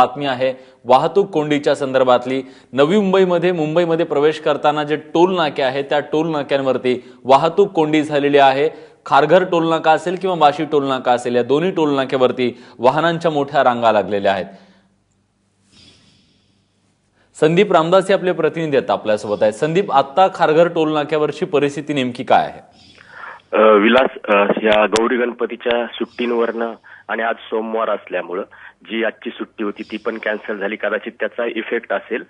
बातमी आहे. वाहतूक कोंडीच्या संदर्भातली. नवी मुंबईमध्ये मुंबईमध्ये प्रवेश करताना जे टोल नाके आहेत त्या टोल नाक्यांवरती वाहतूक कोंडी झालेली आहे. खारघर टोल नाका असेल किंवा वाशी टोल नाका असेल या दोन्ही टोल नाक्यावरती वाहनांच्या मोठ्या रांगा लागलेल्या आहेत. संदीप रामदास हे आपले प्रतिनिधी आहेत आपल्यासोबत आहेत. संदीप आता खारघर टोल नाक्यावरची परिस्थिती नेमकी काय आहे? विलास या गौरी गणपतीच्या सुट्टींवरनं आणि आज सोमवार असल्यामुळं जी आजची सुट्टी होती ती पण कॅन्सल झाली. कदाचित त्याचा इफेक्ट असेल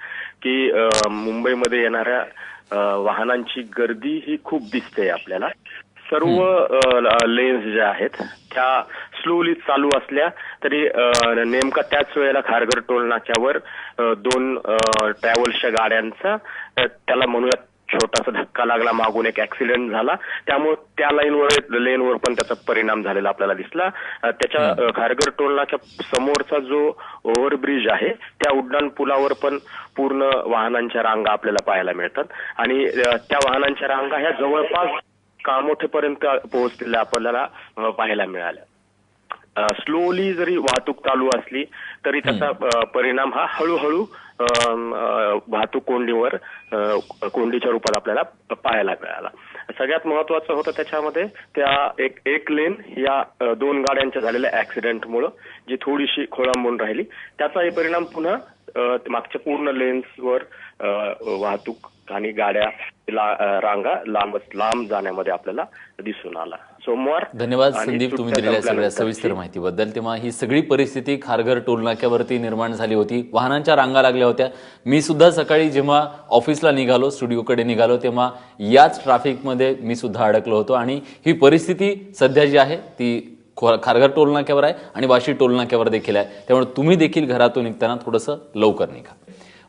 की मुंबईमध्ये येणाऱ्या वाहनांची गर्दी ही खूप दिसते आपल्याला. सर्व लेन्स ज्या आहेत त्या स्लोली चालू असल्या तरी नेमका त्याच वेळेला खारघर टोल नाक्यावर दोन ट्रॅव्हल्सच्या गाड्यांचा त्याला म्हणूयात छोटासा धक्का लागला मागून एक ऍक्सिडेंट झाला. त्यामुळे त्या लाईनवर लेनवर पण त्याचा परिणाम झालेला आपल्याला दिसला. त्याच्या अ, खारघर टोल नाक्या समोरचा जो ओव्हरब्रिज आहे त्या उड्डाण पुलावर पण पूर्ण वाहनांच्या रांगा आपल्याला पाहायला मिळतात. आणि त्या वाहनांच्या रांगा ह्या जवळपास कामोठेपर्यंत पोहोचलेल्या आपल्याला पाहायला मिळाल्या. स्लोली जरी वाहतूक चालू असली तरी त्याचा परिणाम हा हळूहळू वाहतूक कोंडीवर कोंडीच्या रूपात आपल्याला पाहायला मिळाला. सगळ्यात महत्वाचं होतं त्याच्यामध्ये त्या एक एक लेन या दोन गाड्यांच्या झालेल्या ऍक्सिडेंटमुळं जी थोडीशी खोळंबून राहिली. त्याचाही परिणाम पुन्हा मागच्या पूर्ण लेन्सवर वाहतूक आणि गाड्या रांगा लांब लांब जाण्यामध्ये आपल्याला दिसून आला. सोमवार धन्यवाद संदीप तुम्ही दिलेल्या सगळ्या सविस्तर माहितीबद्दल. तेव्हा ही सगळी परिस्थिती खारघर टोल नाक्यावरती निर्माण झाली होती. वाहनांच्या रांगा लागल्या होत्या. मी सुद्धा सकाळी जेव्हा ऑफिसला निघालो स्टुडिओकडे निघालो तेव्हा याच ट्रॅफिकमध्ये मी सुद्धा अडकलो होतो. आणि ही परिस्थिती सध्या जी आहे ती खारघर टोल नाक्यावर आहे आणि वाशी टोल नाक्यावर देखील आहे. त्यामुळे तुम्ही देखील घरातून निघताना थोडंसं लवकर निघा.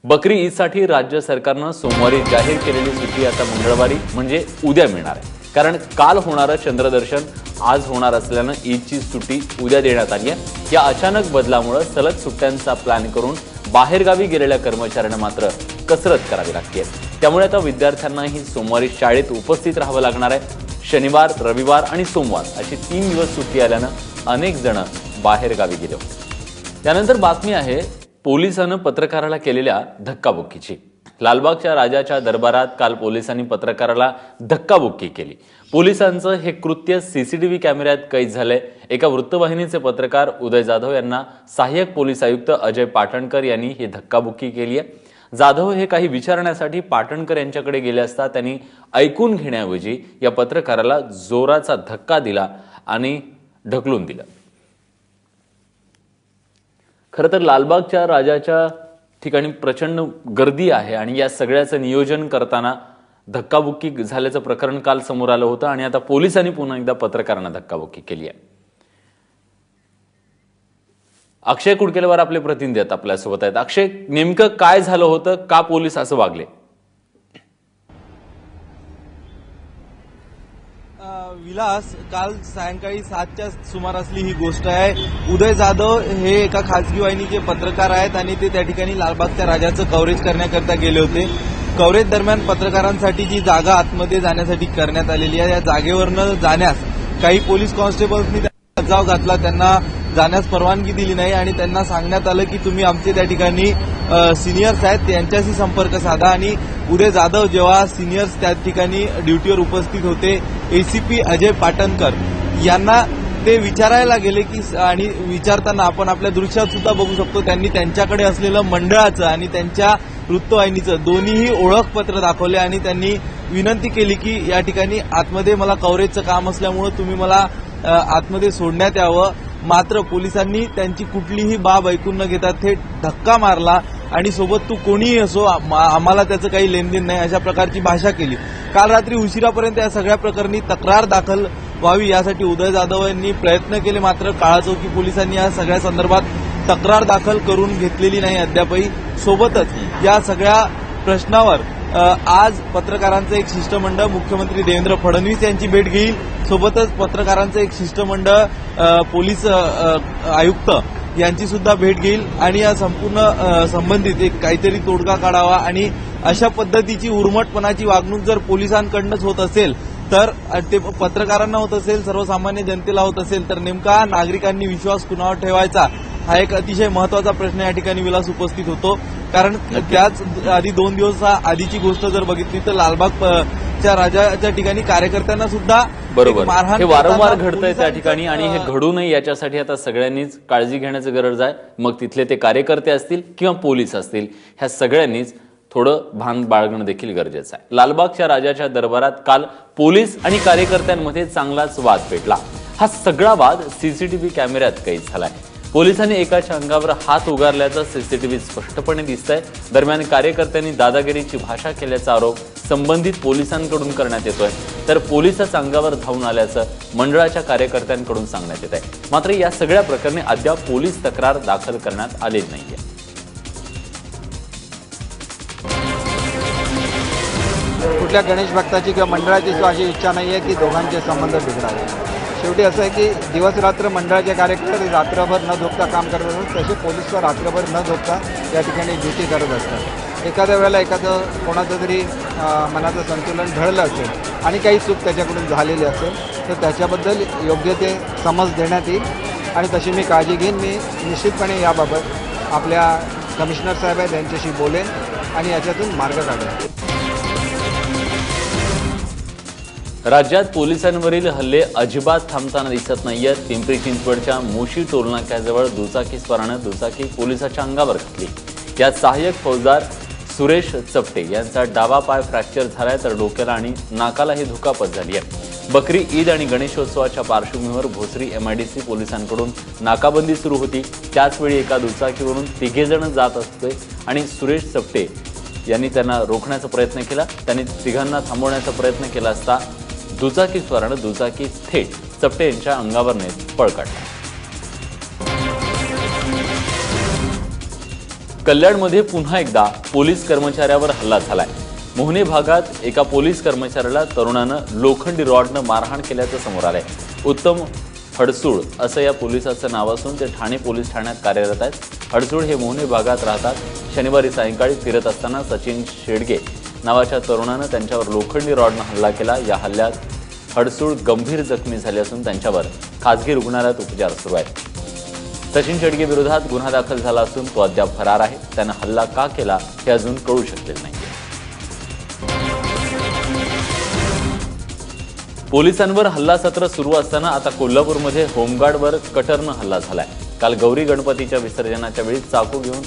बकरी ईदसाठी राज्य सरकारनं सोमवारी जाहीर केलेली सुट्टी आता मंगळवारी म्हणजे उद्या मिळणार आहे. कारण काल होणारं चंद्रदर्शन आज होणार असल्यानं ईदची सुट्टी उद्या देण्यात आली आहे. या अचानक बदलामुळं सलग सुट्ट्यांचा प्लॅन करून बाहेरगावी गेलेल्या कर्मचाऱ्यांना मात्र कसरत करावी लागते त्यामुळे आता विद्यार्थ्यांनाही सोमवारी शाळेत उपस्थित राहावं लागणार आहे. शनिवार रविवार आणि सोमवार अशी तीन दिवस सुट्टी आल्यानं अनेक जण बाहेरगावी गेले होते. त्यानंतर बातमी आहे पोलिसानं पत्रकाराला केलेल्या धक्काबुक्कीची. लालबागच्या राजाच्या दरबारात काल पोलिसांनी पत्रकाराला धक्काबुक्की केली. पोलिसांचं हे कृत्य सीसीटीव्ही कॅमेऱ्यात कैद झालंय. एका वृत्तवाहिनीचे पत्रकार उदय जाधव यांना सहाय्यक पोलीस आयुक्त अजय पाटणकर यांनी ही धक्काबुक्की केली आहे. जाधव हे काही विचारण्यासाठी पाटणकर यांच्याकडे गेले असता त्यांनी ऐकून घेण्याऐवजी या पत्रकाराला जोराचा धक्का दिला आणि ढकलून दिलं. खरं तर लालबागच्या राजाच्या ठिकाणी प्रचंड गर्दी आहे आणि या सगळ्याचं नियोजन करताना धक्काबुक्की झाल्याचं प्रकरण काल समोर आलं होतं आणि आता पोलिसांनी पुन्हा एकदा पत्रकारांना धक्काबुक्की केली आहे. अक्षय कुडकेलवर आपले प्रतिनिधी आहेत आपल्यासोबत आहेत. अक्षय नेमकं काय झालं होतं? का पोलीस असं वागले? विलास काल सायंकाळी सातच्या सुमारासली ही गोष्ट आहे. उदय जाधव हे एका खासगी वाहिनीचे पत्रकार आहेत आणि ते त्या ठिकाणी लालबागच्या राजाचं कव्हरेज करण्याकरता गेले होते. कव्हरेज दरम्यान पत्रकारांसाठी जी जागा आतमध्ये जाण्यासाठी करण्यात आलेली आहे या जागेवरनं जाण्यास काही पोलीस कॉन्स्टेबल्सनी त्यांना जाव घातला. त्यांना जाण्यास परवानगी दिली नाही आणि त्यांना सांगण्यात आलं की तुम्ही आमचे त्या ठिकाणी सिनियर्स आहेत त्यांच्याशी संपर्क साधा आणि उदय जाधव जेव्हा सिनियर्स त्या ठिकाणी ड्युटीवर उपस्थित होते एसीपी अजय पाटणकर यांना ते विचारायला गेले की आणि विचारताना आपण आपल्या दृश्यात सुद्धा बघू शकतो त्यांनी त्यांच्याकडे असलेलं मंडळाचं आणि त्यांच्या वृत्तवाहिनीचं दोन्हीही ओळखपत्र दाखवले आणि त्यांनी विनंती केली की या ठिकाणी आतमध्ये मला कव्हरेजचं काम असल्यामुळं तुम्ही मला आतमध्ये सोडण्यात यावं. मात्र पोलिसांनी त्यांची कुठलीही बाब ऐकून न घेता थेट धक्का मारला. आणि सोबत तू कोणीही असो आम्हाला त्याचं काही लेनदेन नाही अशा प्रकारची भाषा केली. काल रात्री उशिरापर्यंत या सगळ्या प्रकरणी तक्रार दाखल व्हावी यासाठी उदय जाधव यांनी प्रयत्न केले मात्र काळाचौकी पोलिसांनी या सगळ्या संदर्भात तक्रार दाखल करून घेतलेली नाही अद्यापही सोबतच. या सगळ्या प्रश्नावर आज पत्रकारांचं एक शिष्टमंडळ मुख्यमंत्री देवेंद्र फडणवीस यांची भेट घेईल. सोबतच पत्रकारांचं एक शिष्टमंडळ पोलीस आयुक्त यांची सुद्धा भेट घेईल आणि या संपूर्ण संबंधित एक काहीतरी तोडगा काढावा आणि अशा पद्धतीची उर्मटपणाची वागणूक जर पोलिसांकडनंच होत असेल तर ते पत्रकारांना होत असेल सर्वसामान्य जनतेला होत असेल तर नेमका नागरिकांनी विश्वास कुणावर ठेवायचा? हा एक अतिशय महत्त्वाचा प्रश्न या ठिकाणी विलास उपस्थित होतो. कारण त्याच आधी दोन दिवस आधीची गोष्ट जर बघितली तर लालबाग अ, च्या राजाच्या ठिकाणी कार्यकर्त्यांना सुद्धा बरोबर. हे वारंवार घडतंय त्या ठिकाणी आणि हे घडू नये याच्यासाठी आता सगळ्यांनीच काळजी घेण्याची गरज आहे. मग तिथले ते कार्यकर्ते असतील किंवा पोलीस असतील ह्या सगळ्यांनीच थोडं भान बाळगणं देखील गरजेचं आहे. लालबागच्या राजाच्या दरबारात काल पोलीस आणि कार्यकर्त्यांमध्ये चांगलाच वाद पेटला. हा सगळा वाद सीसीटीव्ही कॅमेऱ्यात कैद झालाय. पोलिसांनी एकाच्या अंगावर हात उगारल्याचं सीसीटीव्ही स्पष्टपणे दिसतंय. दरम्यान कार्यकर्त्यांनी दादागिरीची भाषा केल्याचा आरोप संबंधित पोलिसांकडून करण्यात येतोय. तर पोलिसच अंगावर धावून आल्याचं मंडळाच्या कार्यकर्त्यांकडून सांगण्यात येत आहे मात्र या सगळ्या प्रकरणी अद्याप पोलीस तक्रार दाखल करण्यात आलेली नाहीये. कुठल्या गणेश भक्ताची किंवा मंडळाची अशी इच्छा नाही आहे की दोघांचे संबंध बिघडावे? शेवटी असं आहे की दिवस रात्र मंडळाचे कार्यकर्ते रात्रभर न झोपता काम करत असतात तसे पोलीस रात्रभर न झोपता या ठिकाणी ड्युटी करत असतात. एखाद्या वेळेला एखादं कोणाचं तरी मनाचं संतुलन ढळलं असेल आणि काही चूक त्याच्याकडून झालेली असेल तर त्याच्याबद्दल योग्य ते समज देण्यात येईल. आणि तशी मी काळजी घेईन. मी निश्चितपणे याबाबत आपल्या कमिशनर साहेब आहेत यांच्याशी बोलेन आणि याच्यातून मार्ग काढेन. राज्यात पोलिसांवरील हल्ले अजिबात थांबताना दिसत नाहीयेत. पिंपरी चिंचवडच्या मोशी टोलनाक्याजवळ दुचाकी स्वारानं दुचाकी पोलिसाच्या अंगावर घातली. यात सहाय्यक फौजदार सुरेश चपटे यांचा डावा पाय फ्रॅक्चर झालाय तर डोक्याला आणि नाकालाही धुकापत झाली आहे. बकरी ईद आणि गणेशोत्सवाच्या पार्श्वभूमीवर भोसरी एमआयडीसी पोलिसांकडून नाकाबंदी सुरू होती. त्याचवेळी एका दुचाकीवरून तिघेजण जात असते आणि सुरेश चपटे यांनी त्यांना रोखण्याचा प्रयत्न केला. त्यांनी तिघांना थांबवण्याचा प्रयत्न केला असता दुचाकीस्वारानं दुचाकी थेट चपटे यांच्या अंगावर नेत पळ काढला कल्याणमध्ये पुन्हा एकदा पोलीस कर्मचाऱ्यावर हल्ला झालाय. मोहने भागात एका पोलीस कर्मचाऱ्याला तरुणानं लोखंडी रॉडनं मारहाण केल्याचं समोर आलंय. उत्तम हडसूळ असं या पोलिसाचं नाव असून ते ठाणे पोलीस ठाण्यात कार्यरत आहेत. हडसूळ हे मोहने भागात राहतात. शनिवारी सायंकाळी फिरत असताना सचिन शेडगे नावाच्या तरुणानं त्यांच्यावर लोखंडी रॉडनं हल्ला केला. या हल्ल्यात हडसूळ गंभीर जखमी झाले असून त्यांच्यावर खासगी रुग्णालयात उपचार सुरू आहेत. सचिन शेडगे विरोधात गुन्हा दाखल झाला असून तो अद्याप फरार आहे. त्यानं हल्ला का केला हे अजून कळू शकलेलं नाही पोलिसांवर हल्ला सत्र सुरू असताना आता कोल्हापूरमध्ये होमगार्डवर कटरनं हल्ला झालाय. काल गौरी गणपतीच्या विसर्जनाच्या वेळी चाकू घेऊन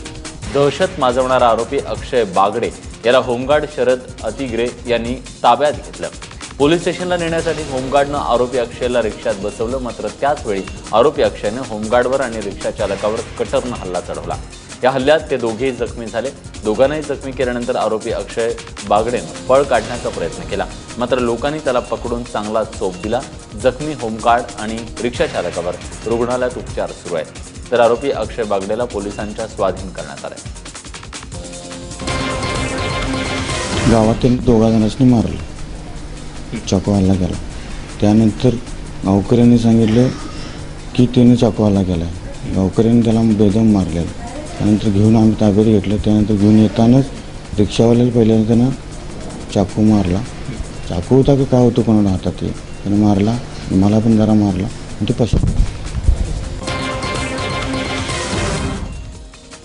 दहशत माजवणारा आरोपी अक्षय बागडे याला होमगार्ड शरद अतिग्रे यांनी ताब्यात घेतलं. पोलीस स्टेशनला नेण्यासाठी होमगार्डनं आरोपी अक्षयला रिक्षात बसवलं मात्र त्याच वेळी आरोपी अक्षयनं होमगार्डवर आणि रिक्षा चालकावर कटरनं हल्ला चढवला. या हल्ल्यात ते दोघेही जखमी झाले. दोघांनाही जखमी केल्यानंतर आरोपी अक्षय बागडेनं पळ काढण्याचा प्रयत्न केला. मात्र लोकांनी त्याला पकडून चांगला चोप दिला. जखमी होमगार्ड आणि रिक्षा चालकावर रुग्णालयात उपचार सुरू आहेत. तर आरोपी अक्षय बागडेला पोलिसांच्या स्वाधीन करण्यात आलाय. गावात त्यांनी दोघा जणांनी मारलं. चाकू हल्ला केला त्यानंतर गावकऱ्यांनी सांगितलं की त्याने चाकू हल्ला केला गावकऱ्यांनी त्याला बेदम मारलेलं. त्यानंतर घेऊन आम्ही ताब्यात घेतलं. त्यानंतर घेऊन येतानाच रिक्षावाल्याला पहिल्यांदा त्यानं चाकू मारला. चाकू होता की काय होतं कोणाला हातात ते? त्यानं मारला. मला पण जरा मारला. आणि ते पशा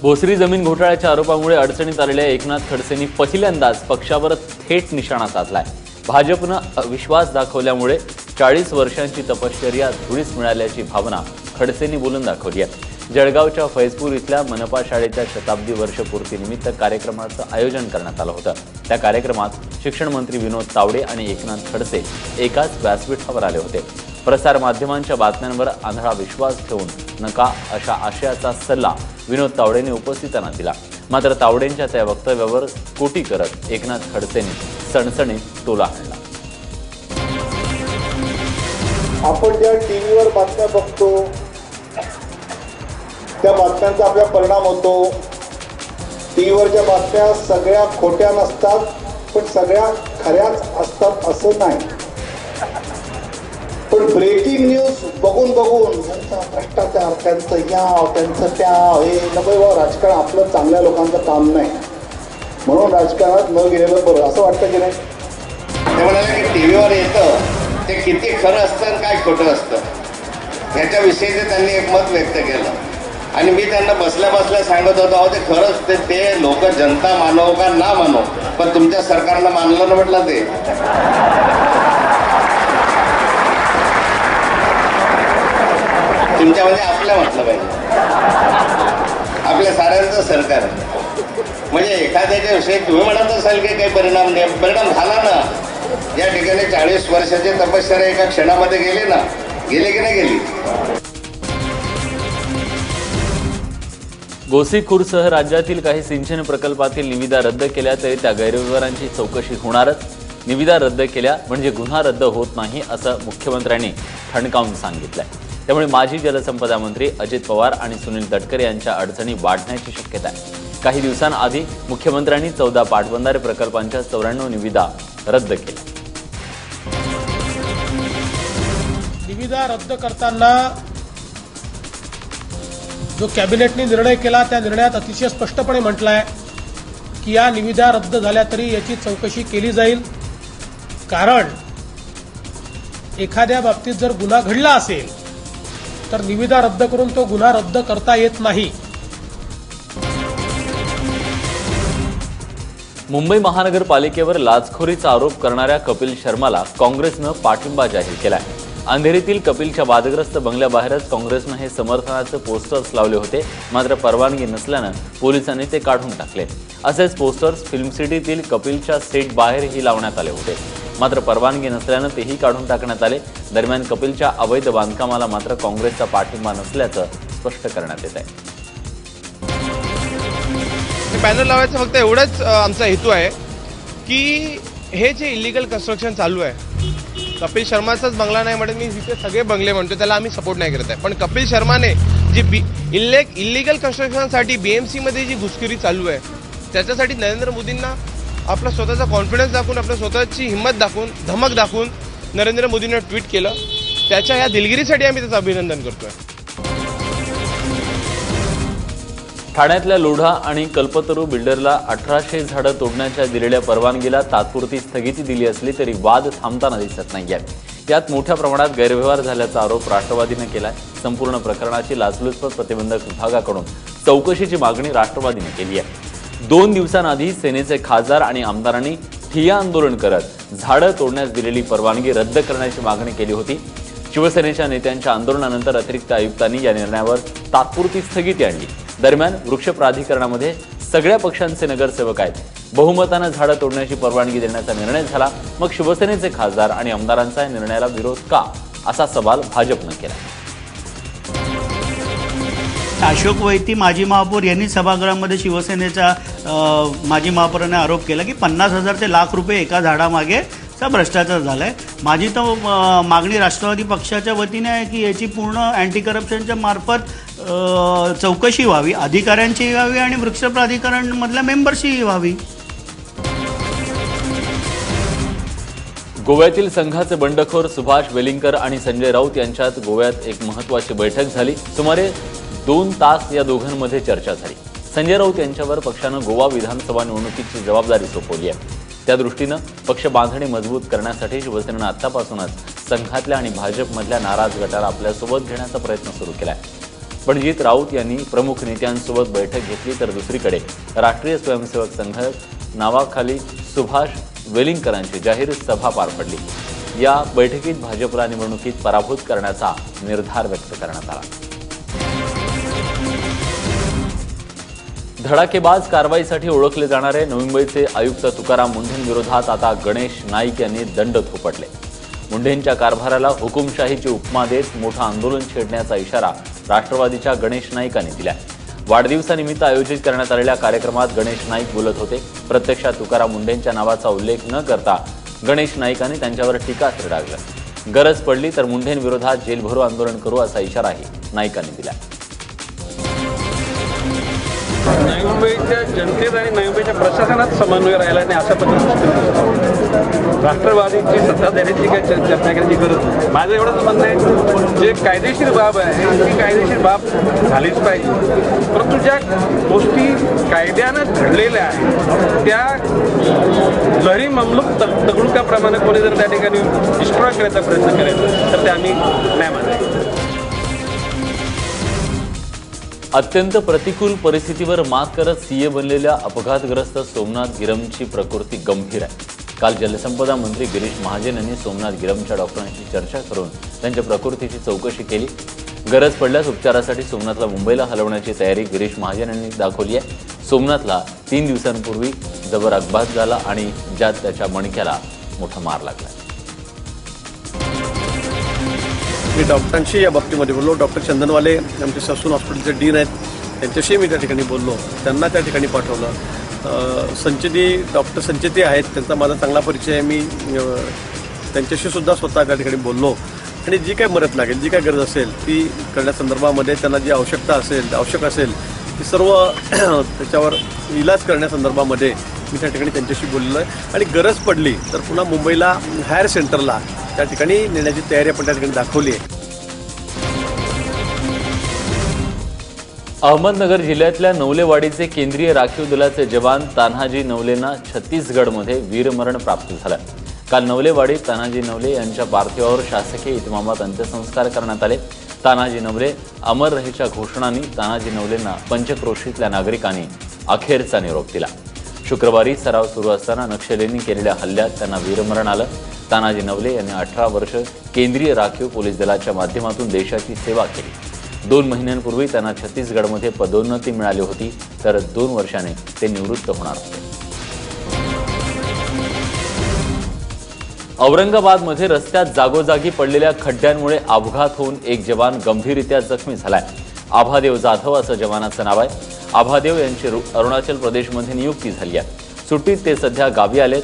भोसरी जमीन घोटाळ्याच्या आरोपामुळे अडचणीत आलेल्या एकनाथ खडसेंनी पहिल्यांदाच पक्षावर थेट निशाणा साधलाय. भाजपनं विश्वास दाखवल्यामुळे चाळीस वर्षांची तपश्चर्या धुळीस मिळाल्याची भावना खडसेंनी बोलून दाखवली आहे. जळगावच्या फैजपूर इथल्या मनपा शाळेच्या शताब्दी वर्षपूर्तीनिमित्त कार्यक्रमाचं आयोजन करण्यात आलं होतं. त्या कार्यक्रमात शिक्षण मंत्री विनोद तावडे आणि एकनाथ खडसे एकाच व्यासपीठावर आले होते. प्रसार माध्यमांच्या बातम्यांवर आंधळा विश्वास ठेवून नका अशा आशयाचा सल्ला विनोद तावडेंनी उपस्थितांना दिला. मात्र तावडेंच्या त्या वक्तव्यावर कोटी करत एकनाथ खडसेंनी सणसणीत टोला आणला. आपण ज्या टीव्हीवर बातम्या बघतो त्या बातम्यांचा आपल्या परिणाम होतो. टीव्हीवरच्या बातम्या सगळ्या खोट्या नसतात पण सगळ्या खऱ्याच असतात असं नाही. ब्रेकिंग न्यूज बघून बघून. त्यांचा भ्रष्टाचार त्यांचं या त्यांचं त्या हे नको बाबा राजकारण आपलं चांगल्या लोकांचं काम नाही. म्हणून राजकारणात न गेलेलं बरं असं वाटतं की नाही? ते म्हणाले की टी व्हीवर येतं ते किती खरं असतं आणि काय खोटं असतं. ह्याच्याविषयीचं त्यांनी एक मत व्यक्त केलं. आणि मी त्यांना बसल्या बसल्या सांगत होतो अहो ते खरंच ते ते लोक जनता मानव का ना मानव? पण तुमच्या सरकारनं मानलं ना म्हटलं ते? तुमच्या म्हणजे आपल्या म्हटलं पाहिजे. आपल्या साऱ्यांचं सरकार. म्हणजे एखाद्याच्या विषयी तुम्ही म्हणत असाल की काही परिणाम नाही परिणाम झाला ना या ठिकाणी चाळीस वर्षाचे तपश्चर्या एका क्षणामध्ये गेले ना गेले की नाही गेली? गोसीखुरसह राज्यातील काही सिंचन प्रकल्पातील निविदा रद्द केल्या तरी त्या गैरव्यवहारांची चौकशी होणारच. निविदा रद्द केल्या म्हणजे गुन्हा रद्द होत नाही असं मुख्यमंत्र्यांनी ठणकावून सांगितलंय. त्यामुळे माजी जलसंपदा मंत्री अजित पवार आणि सुनील तटकरे यांच्या अडचणी वाढण्याची शक्यता आहे. काही दिवसांआधी मुख्यमंत्र्यांनी चौदा पाटबंधारे प्रकल्पांच्या चौऱ्याण्णव निविदा रद्द केल्या. निविदा रद्द करताना जो कॅबिनेटने निर्णय केला त्या निर्णयात अतिशय स्पष्टपणे म्हटलं आहे की या निविदा रद्द झाल्या तरी याची चौकशी केली जाईल. कारण एखाद्या बाबतीत जर गुन्हा घडला असेल तर निविदा रद्द करून तो गुन्हा रद्द करता येत नाही. मुंबई महानगरपालिकेवर लाचखोरीचा आरोप करणाऱ्या कपिल शर्माला काँग्रेसनं पाठिंबा जाहीर केलाय. अंधेरीतील कपिलच्या वादग्रस्त बंगल्याबाहेरच काँग्रेसनं हे समर्थनाचे पोस्टर्स लावले होते मात्र परवानगी नसल्यानं पोलिसांनी ते काढून टाकले. असेच पोस्टर्स फिल्म सिटीतील कपिलच्या सेट बाहेरही लावण्यात आले होते. मात्र परवानगी नसल्यानं तेही काढून टाकण्यात आले. दरम्यान कपिलच्या अवैध बांधकामाला मात्र काँग्रेसचा पाठिंबा नसल्याचं स्पष्ट करण्यात येत आहे हे बॅनर लावायचं फक्त एवढाच आमचा हेतू आहे की हे जे इलिगल कन्स्ट्रक्शन चालू आहे कपिल शर्माचाच बंगला नाही म्हणत मी तिथे सगळे बंगले म्हणतो त्याला आम्ही सपोर्ट नाही करत आहे. पण कपिल शर्माने जी बी इल्ले इलिगल कन्स्ट्रक्शनसाठी बी एम सीमध्ये जी घुसखोरी चालू आहे त्याच्यासाठी नरेंद्र मोदींना आपला स्वतःचा कॉन्फिडन्स दाखवून आपल्या स्वतःची हिंमत दाखवून धमक दाखवून नरेंद्र मोदींना ट्विट केलं. त्याच्या ह्या दिलगिरीसाठी आम्ही त्याचं अभिनंदन करतोय. ठाण्यातल्या लोढा आणि कल्पतरू बिल्डरला अठराशे झाडं तोडण्याच्या दिलेल्या परवानगीला तात्पुरती स्थगिती दिली असली तरी वाद थांबताना दिसत नाहीये. यात मोठ्या प्रमाणात गैरव्यवहार झाल्याचा आरोप राष्ट्रवादीने केलाय. संपूर्ण प्रकरणाची लाचलुचपत प्रतिबंधक विभागाकडून चौकशीची मागणी राष्ट्रवादीने केली आहे. दोन दिवसांआधी सेनेचे खासदार आणि आमदारांनी ठिय्या आंदोलन करत झाडं तोडण्यास दिलेली परवानगी रद्द करण्याची मागणी केली होती. शिवसेनेच्या नेत्यांच्या आंदोलनानंतर अतिरिक्त आयुक्तांनी या निर्णयावर तात्पुरती स्थगिती आणली. दरम्यान वृक्ष प्राधिकरणामध्ये सगळ्या पक्षांचे नगरसेवक आहेत. बहुमतानं झाडं तोडण्याची परवानगी देण्याचा निर्णय झाला. मग शिवसेनेचे खासदार आणि आमदारांचा या निर्णयाला विरोध का? असा सवाल भाजपनं केला. अशोक वैती माजी महापौर यांनी सभागृहामध्ये शिवसेनेच्या माजी महापौराने आरोप केला की पन्नास हजार ते लाख रुपये एका झाडामागे चा भ्रष्टाचार झाला आहे माझी तर मागणी राष्ट्रवादी पक्षाच्या वतीने आहे की याची पूर्ण अँटी करप्शनच्या मार्फत चौकशी व्हावी अधिकाऱ्यांची व्हावी आणि वृक्ष प्राधिकरणमधल्या मेंबरशी व्हावी. गोव्यातील संघाचे बंडखोर सुभाष वेलिंगकर आणि संजय राऊत यांच्यात गोव्यात एक महत्वाची बैठक झाली. सुमारे दोन तास या दोघांमध्ये चर्चा झाली. संजय राऊत यांच्यावर पक्षानं गोवा विधानसभा निवडणुकीची जबाबदारी सोपवली आहे. त्या दृष्टीनं पक्ष बांधणी मजबूत करण्यासाठी शिवसेनेनं आत्तापासूनच संघातल्या आणि भाजपमधल्या नाराज गटाला आपल्यासोबत घेण्याचा प्रयत्न सुरू केला आहे पणजीत राऊत यांनी प्रमुख नेत्यांसोबत बैठक घेतली तर दुसरीकडे राष्ट्रीय स्वयंसेवक संघ नावाखाली सुभाष वेलिंगकरांची जाहीर सभा पार पडली. या बैठकीत भाजपला निवडणुकीत पराभूत करण्याचा निर्धार व्यक्त करण्यात आला. धडाकेबाज कारवाईसाठी ओळखले जाणारे नवी मुंबईचे आयुक्त तुकाराम मुंढेंविरोधात आता गणेश नाईक यांनी दंड थोपटले. मुंढेंच्या कारभाराला हुकुमशाहीची उपमा देत मोठं आंदोलन छेडण्याचा इशारा राष्ट्रवादीच्या गणेश नाईकांनी दिला वाढदिवसानिमित्त आयोजित करण्यात आलेल्या कार्यक्रमात गणेश नाईक बोलत होते. प्रत्यक्षात तुकाराम मुंढेंच्या नावाचा उल्लेख न करता गणेश नाईकांनी त्यांच्यावर टीका डागलं गरज पडली तर मुंढेंविरोधात जेलभरो आंदोलन करू असा इशाराही नाईकांनी दिला नवी मुंबईच्या जनतेत आणि नवी मुंबईच्या प्रशासनात समन्वय राहिला नाही अशा पद्धतीने राष्ट्रवादीची सत्ता देण्याची काही चर्चा करण्याची गरज माझं एवढंच म्हणणं आहे जे कायदेशीर बाब आहे ती कायदेशीर बाब झालीच पाहिजे. परंतु ज्या गोष्टी कायद्यानं घडलेल्या आहेत त्या लहरी ममलूक त तगडुकाप्रमाणे कोणी जर त्या ठिकाणी डिस्ट्रॉय करायचा प्रयत्न करेल तर ते आम्ही नाही मानायचं अत्यंत प्रतिकूल परिस्थितीवर मात करत सीए बनलेल्या अपघातग्रस्त सोमनाथ गिरमची प्रकृती गंभीर आहे. काल जलसंपदा मंत्री गिरीश महाजन यांनी सोमनाथ गिरमच्या डॉक्टरांशी चर्चा करून त्यांच्या प्रकृतीची चौकशी केली. गरज पडल्यास उपचारासाठी सोमनाथला मुंबईला हलवण्याची तयारी गिरीश महाजन यांनी दाखवली आहे. सोमनाथला तीन दिवसांपूर्वी जबर अपघात झाला आणि ज्यात त्याच्या मणक्याला मोठा मार लागला. मी डॉक्टरांशी या बाबतीमध्ये बोललो. डॉक्टर चंदनवाले आमचे ससून हॉस्पिटलचे डीन आहेत. त्यांच्याशी मी त्या ठिकाणी बोललो. त्यांना त्या ठिकाणी पाठवलं. संचेती डॉक्टर संचेती आहेत. त्यांचा माझा चांगला परिचय आहे. मी त्यांच्याशी सुद्धा स्वतः त्या ठिकाणी बोललो. आणि जी काही मदत लागेल जी काही गरज असेल ती करण्यासंदर्भामध्ये त्यांना जी आवश्यकता असेल आवश्यक असेल ती सर्व त्याच्यावर इलाज करण्यासंदर्भामध्ये मी त्या ठिकाणी त्यांच्याशी बोललेलो आहे. आणि गरज पडली तर पुन्हा मुंबईला हायर सेंटरला त्या ठिकाणी नेण्याची तयारी आपण त्या ठिकाणी दाखवली आहे. अहमदनगर जिल्ह्यातल्या नवलेवाडीचे केंद्रीय राखीव दलाचे जवान तान्हाजी नवलेंना छत्तीसगडमध्ये वीरमरण प्राप्त झालं. काल नवलेवाडीत तानाजी नवले यांच्या पार्थिवावर शासकीय इतमामात अंत्यसंस्कार करण्यात आले. तानाजी नवले अमर रहेच्या घोषणांनी तानाजी नवलेंना पंचक्रोशीतल्या नागरिकांनी अखेरचा निरोप दिला. शुक्रवारी सराव सुरू असताना नक्षलींनी केलेल्या हल्ल्यात त्यांना वीरमरण आलं. तानाजी नवले यांनी अठरा वर्ष केंद्रीय राखीव पोलीस दलाच्या माध्यमातून देशाची सेवा केली. दोन महिन्यांपूर्वी त्यांना छत्तीसगडमध्ये पदोन्नती मिळाली होती तर दोन वर्षाने ते निवृत्त होणार होते. औरंगाबादमध्ये रस्त्यात जागोजागी पडलेल्या खड्ड्यांमुळे अपघात होऊन एक जवान गंभीररित्या जखमी झालाय. आभादेव जाधव असं जवानाचं नाव आहे. आभादेव यांची रु- अरुणाचल प्रदेशमध्ये नियुक्ती झाली आहे. सुट्टीत ते सध्या गावी आलेत.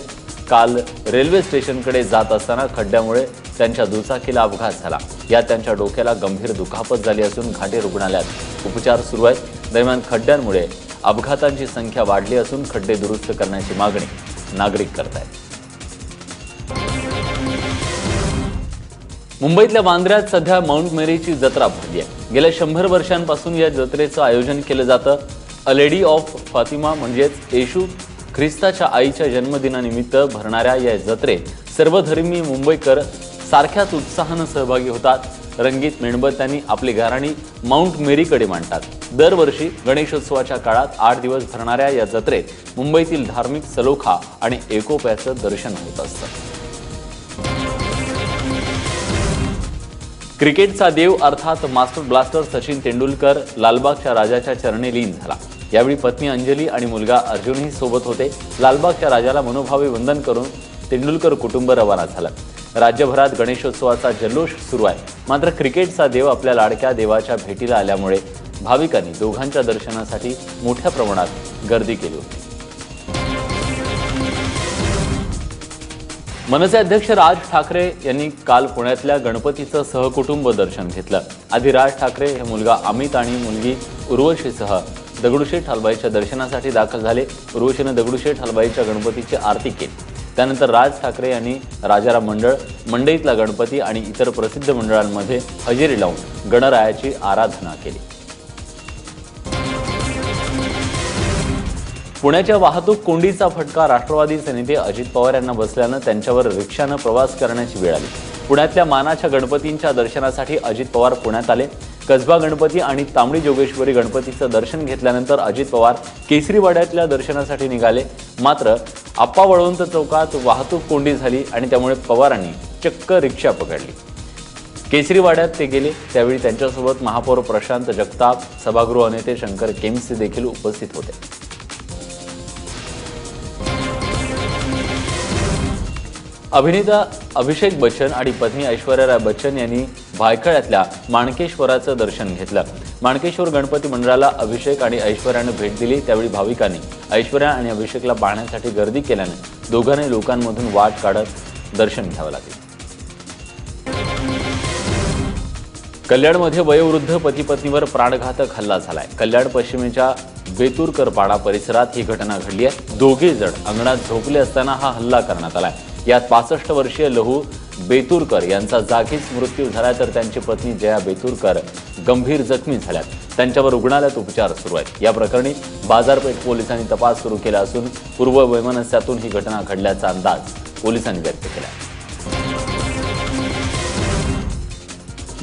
काल रेल्वे स्टेशनकडे जात असताना खड्ड्यामुळे त्यांच्या दुचाकीला अपघात झाला. यात त्यांच्या डोक्याला गंभीर दुखापत झाली असून घाटे रुग्णालयात उपचार सुरू आहेत. दरम्यान खड्ड्यांमुळे अपघातांची संख्या वाढली असून खड्डे दुरुस्त करण्याची मागणी नागरिक करत आहेत मुंबईतल्या वांद्र्यात सध्या माउंट मेरीची जत्रा भरली आहे. गेल्या शंभर वर्षांपासून या जत्रेचं आयोजन केलं जातं. अ लेडी ऑफ फातिमा म्हणजेच येशू ख्रिस्ताच्या आईच्या जन्मदिनानिमित्त भरणाऱ्या या जत्रेत सर्वधर्मी मुंबईकर सारख्याच उत्साहानं सहभागी होतात. रंगीत मेणबत्त्यांनी आपली गाराणी माउंट मेरीकडे मांडतात. दरवर्षी गणेशोत्सवाच्या काळात आठ दिवस भरणाऱ्या या जत्रेत मुंबईतील धार्मिक सलोखा आणि एकोप्याचं दर्शन होत असतं. क्रिकेटचा देव अर्थात मास्टर ब्लास्टर सचिन तेंडुलकर लालबागच्या राजाच्या चरणी लीन झाला. यावेळी पत्नी अंजली आणि मुलगा अर्जुनही सोबत होते. लालबागच्या राजाला मनोभावे वंदन करून तेंडुलकर कुटुंब रवाना झालं. राज्यभरात गणेशोत्सवाचा जल्लोष सुरू आहे. मात्र क्रिकेटचा देव आपल्या लाडक्या देवाच्या भेटीला आल्यामुळे भाविकांनी दोघांच्या दर्शनासाठी मोठ्या प्रमाणात गर्दी केली होती. मनसे अध्यक्ष राज ठाकरे यांनी काल पुण्यातल्या गणपतीचं सहकुटुंब दर्शन घेतलं. आधी राज ठाकरे हे मुलगा अमित आणि मुलगी उर्वशीसह दगडूशेठ हलवाईच्या दर्शनासाठी दाखल झाले. उर्वशीनं दगडूशेठ हलवाईच्या गणपतीची आरती केली. त्यानंतर राज ठाकरे यांनी राजाराम मंडळ मंडईतला गणपती आणि इतर प्रसिद्ध मंडळांमध्ये हजेरी लावून गणरायाची आराधना केली. पुण्याच्या वाहतूक कोंडीचा फटका राष्ट्रवादीचे नेते अजित पवार यांना बसल्यानं त्यांच्यावर रिक्षानं प्रवास करण्याची वेळ आली. पुण्यातल्या मानाच्या गणपतींच्या दर्शनासाठी अजित पवार पुण्यात आले. कसबा गणपती आणि तांबडी जोगेश्वरी गणपतीचं दर्शन घेतल्यानंतर अजित पवार केसरीवाड्यातल्या दर्शनासाठी निघाले. मात्र आप्पा वळवंत चौकात वाहतूक कोंडी झाली आणि त्यामुळे पवारांनी चक्क रिक्षा पकडली. केसरीवाड्यात ते गेले. त्यावेळी त्यांच्यासोबत महापौर प्रशांत जगताप सभागृह नेते शंकर केम्से देखील उपस्थित होते. अभिनेता अभिषेक बच्चन आणि पत्नी ऐश्वर्या राय बच्चन यांनी भायखळ्यातल्या माणकेश्वराचं दर्शन घेतलं. माणकेश्वर गणपती मंडळाला अभिषेक आणि ऐश्वर्यानं भेट दिली. त्यावेळी भाविकांनी ऐश्वर्या आणि अभिषेकला पाहण्यासाठी गर्दी केल्यानं दोघांनी लोकांमधून वाट काढत दर्शन घ्यावं लागले. कल्याणमध्ये वयोवृद्ध पती पत्नीवर प्राणघातक हल्ला झालाय. कल्याण पश्चिमेच्या बेतुरकरपाडा परिसरात ही घटना घडली आहे. दोघे जण अंगणात झोपले असताना हा हल्ला करण्यात आलाय. यात पासष्ट वर्षीय लहू बेतुरकर यांचा जागीच मृत्यू झाला तर त्यांची पत्नी जया बेतुरकर गंभीर जखमी झाल्यात. त्यांच्यावर रुग्णालयात उपचार सुरू आहेत. या प्रकरणी बाजारपेठ पोलिसांनी तपास सुरू केला असून पूर्व वैमनस्यातून ही घटना घडल्याचा अंदाज पोलिसांनी व्यक्त केला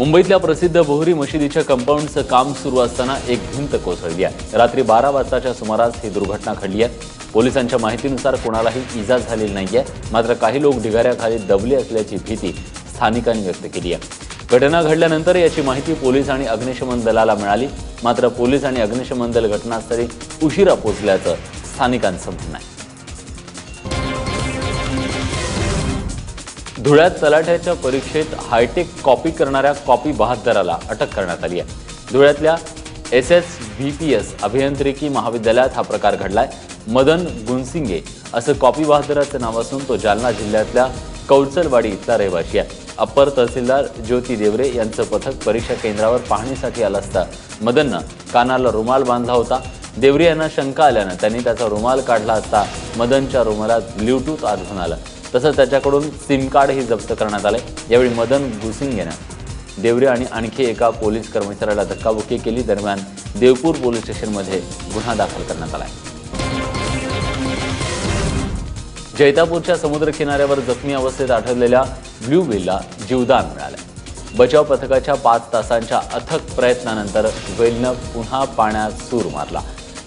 मुंबईतल्या प्रसिद्ध बोहरी मशिदीच्या कंपाऊंडचं काम सुरू असताना एक भिंत कोसळली आहे. रात्री बारा वाजताच्या सुमारास ही दुर्घटना घडली आहे. पोलिसांच्या माहितीनुसार कोणालाही इजा झालेली नाही आहे मात्र काही लोक ढिगाऱ्याखाली दबले असल्याची भीती स्थानिकांनी व्यक्त केली आहे. घटना घडल्यानंतर याची माहिती पोलीस आणि अग्निशमन दलाला मिळाली. मात्र पोलीस आणि अग्निशमन दल घटनास्थळी उशिरा पोहोचल्याचं स्थानिकांचं म्हणणं आहे. धुळ्यात तलाठ्याच्या परीक्षेत हायटेक कॉपी करणाऱ्या कॉपी बहादराला अटक करण्यात आली आहे. धुळ्यातल्या S S V P S अभियांत्रिकी महाविद्यालयात हा प्रकार घडलाय. मदन गुनसिंगे असं कॉपी बहादराचं नाव असून तो जालना जिल्ह्यातल्या कौचलवाडी इथला रहिवासी आहे. अप्पर तहसीलदार ज्योती देवरे यांचं पथक परीक्षा केंद्रावर पाहणीसाठी आलं असता मदननं कानाला रुमाल बांधला होता. देवरे यांना शंका आल्यानं त्यांनी त्याचा रुमाल काढला असता मदनच्या रुमालात ब्ल्यूटूथ आढळून आलं. तसंच त्याच्याकडून सिम कार्डही जप्त करण्यात आले यावेळी मदन गुसिंग यानं देवरे आणि आणखी एका पोलीस कर्मचाऱ्याला धक्काबुक्की केली. दरम्यान देवपूर पोलीस स्टेशनमध्ये गुन्हा दाखल करण्यात आला जैतापूरच्या समुद्र किनाऱ्यावर जखमी अवस्थेत आढळलेल्या ब्ल्यू वेलला जीवदान मिळालं बचाव पथकाच्या पाच तासांच्या अथक प्रयत्नानंतर वेलनं पुन्हा पाण्यात सूर मारला.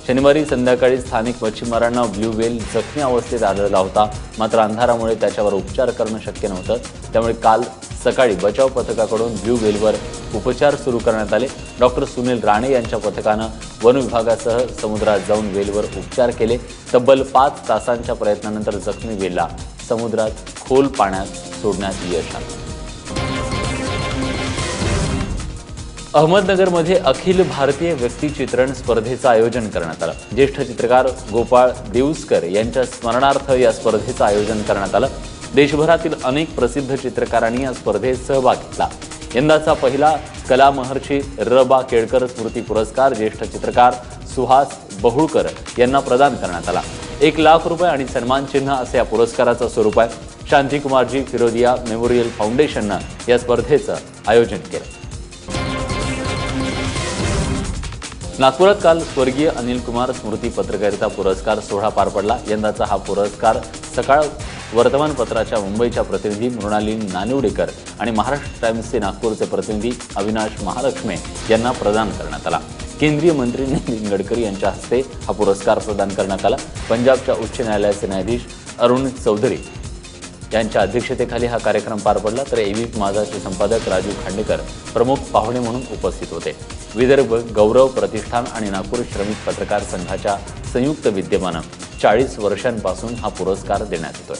शनिवारी संध्याकाळी स्थानिक मच्छीमारांना ब्ल्यू वेल जखमी अवस्थेत आढळला होता. मात्र अंधारामुळे त्याच्यावर उपचार करणं शक्य नव्हतं. त्यामुळे काल सकाळी बचाव पथकाकडून ब्ल्यू वेलवर उपचार सुरू करण्यात आले. डॉक्टर सुनील राणे यांच्या पथकानं वन विभागासह समुद्रात जाऊन वेलवर उपचार केले. तब्बल पाच तासांच्या प्रयत्नानंतर जखमी वेलला समुद्रात खोल पाण्यात सोडण्यात यश आलं. अहमदनगरमध्ये अखिल भारतीय व्यक्तिचित्रण स्पर्धेचं आयोजन करण्यात आलं. ज्येष्ठ चित्रकार गोपाळ देऊसकर यांच्या स्मरणार्थ या स्पर्धेचं आयोजन करण्यात आलं. देशभरातील अनेक प्रसिद्ध चित्रकारांनी या स्पर्धेत सहभाग घेतला. यंदाचा पहिला कलामहर्षी रबा र बा केळकर स्मृती पुरस्कार ज्येष्ठ चित्रकार सुहास बहुळकर यांना प्रदान करण्यात आला. एक लाख रुपये आणि सन्मान चिन्ह असं या पुरस्काराचं स्वरूप आहे. शांतीकुमारजी फिरोदिया मेमोरियल फाउंडेशननं या स्पर्धेचं आयोजन केलं. नागपुरात काल स्वर्गीय अनिल कुमार स्मृती पत्रकारिता पुरस्कार सोहळा पार पडला. यंदाचा हा पुरस्कार सकाळ वर्तमानपत्राच्या मुंबईच्या प्रतिनिधी मृणाली नानिवडेकर आणि महाराष्ट्र टाइम्सचे नागपूरचे प्रतिनिधी अविनाश महालक्ष्मे यांना प्रदान करण्यात आला. केंद्रीय मंत्री नितीन गडकरी यांच्या हस्ते हा पुरस्कार प्रदान करण्यात आला. पंजाबच्या उच्च न्यायालयाचे न्यायाधीश अरुण चौधरी यांच्या अध्यक्षतेखाली हा कार्यक्रम पार पडला तर एव्ही माझाचे संपादक राजू खांडेकर प्रमुख पाहुणे म्हणून उपस्थित होते. विदर्भ गौरव प्रतिष्ठान आणि नागपूर श्रमिक पत्रकार संघाच्या संयुक्त विद्यमानं चाळीस वर्षांपासून हा पुरस्कार देण्यात येतोय.